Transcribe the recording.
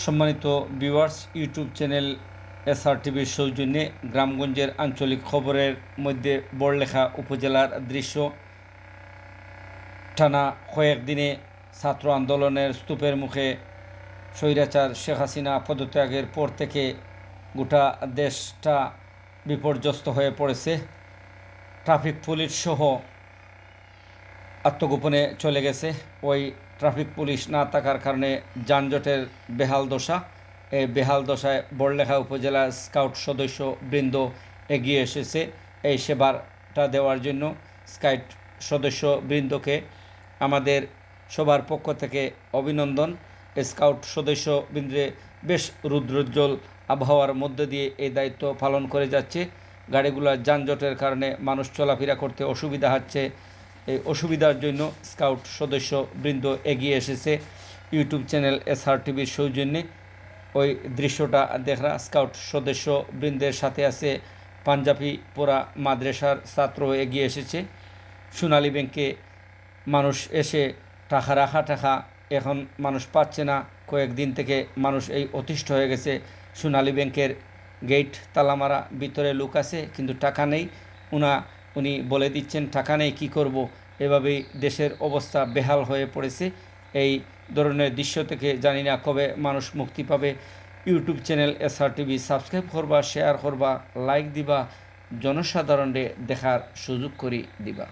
সম্মানিত viewers YouTube channel SR টিভির সৌজন্যে গ্রামগঞ্জের আঞ্চলিক খবরের মধ্যে বড়লেখা উপজেলার দৃশ্য। টানা কয়েকদিনে ছাত্র আন্দোলনের স্তূপের মুখে স্বৈরাচার শেখ হাসিনা পদত্যাগের পর থেকে গোটা দেশটা বিপর্যস্ত হয়ে পড়েছে। ট্রাফিক পুলিশ সহ আত্মগোপনে চলে গেছে। ওই ট্রাফিক পুলিশ না থাকার কারণে যানজটের বেহাল দশা। এই বেহাল দশায় বড়লেখা উপজেলার স্কাউট সদস্য বৃন্দ এগিয়ে এসেছে এই সেবাটা দেওয়ার জন্য। স্কাউট সদস্য বৃন্দকে আমাদের সবার পক্ষ থেকে অভিনন্দন। স্কাউট সদস্য বৃন্দে বেশ রুদ্রোজ্জ্বল আবহাওয়ার মধ্যে দিয়ে এই দায়িত্ব পালন করে যাচ্ছে। গাড়িগুলোর যানজটের কারণে মানুষ চলাফেরা করতে অসুবিধা হচ্ছে এই অসুবিধার জন্য স্কাউট সদস্য বৃন্দ এগিয়ে এসেছে। ইউটিউব চ্যানেল এসআর টিভির সৌজন্যে ওই দৃশ্যটা দেখা স্কাউট সদস্য বৃন্দের সাথে আছে পাঞ্জাবি পোড়া মাদ্রাসার ছাত্র এগিয়ে এসেছে। সোনালী ব্যাংকে মানুষ এসে টাকা রাখা টাকা এখন মানুষ পাচ্ছে না। কয়েকদিন থেকে মানুষ এই অতিষ্ঠ হয়ে গেছে। সোনালী ব্যাংকের গেট তালামারা ভিতরে লোক আছে, কিন্তু টাকা নেই। উনা উনি বলে দিচ্ছেন, টাকা নেই, কী করব? এভাবেই দেশের অবস্থা বেহাল হয়ে পড়েছে। এই ধরনের দৃশ্য থেকে জানি না কবে মানুষ মুক্তি পাবে। YouTube channel SR TV subscribe করবা, শেয়ার করবা, লাইক দিবা জনসাধারণে দেখার সুযোগ করি দিবা।